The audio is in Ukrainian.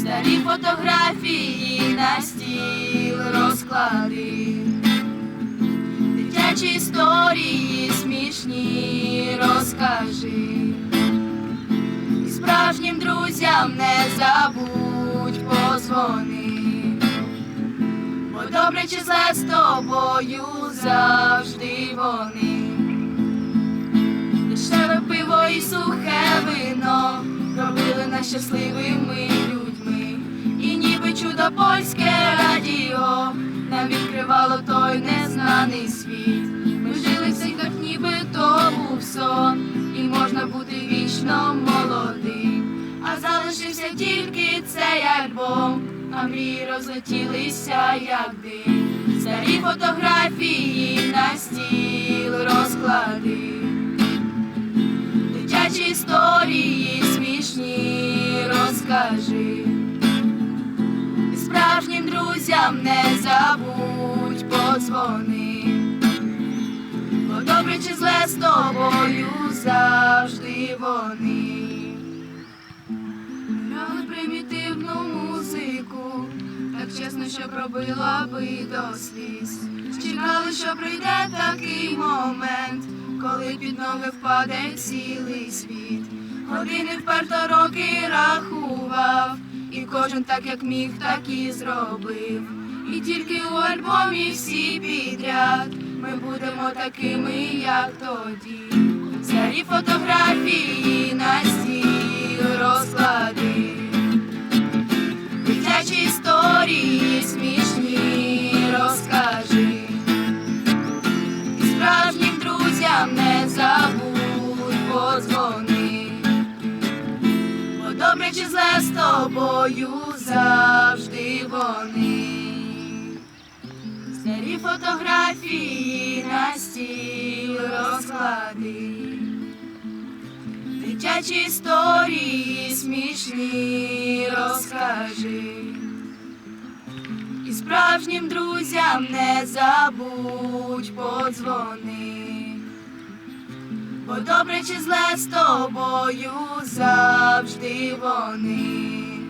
Старі фотографії на стіл розклади. Дитячі історії смішні розкажи. І справжнім друзям не забудь позвони. Бо добре чи зле з тобою завжди вони. Дешеве пиво і сухе вино робили нас щасливими людьми. Чудо польське радіо нам відкривало той незнаний світ. Ми жили всіх, як ніби то був сон, і можна бути вічно молодим. А залишився тільки цей альбом, а мрії розлетілися, як дим. Старі фотографії на друзям не забудь подзвони. Бо добре чи зле з тобою завжди вони. Грали примітивну музику, так чесно, що пробила би до сліз. Чекали, що прийде такий момент, коли під ноги впаде цілий світ. Години вперто роки рахував, кожен так як міг, так і зробив. І тільки у альбомі всі підряд ми будемо такими, як тоді. Старі фотографії на тобою завжди вони. Старі фотографії на стіл розклади. Дитячі історії смішні розкажи. І справжнім друзям не забудь подзвони. Бо добре чи зле з тобою завжди вони.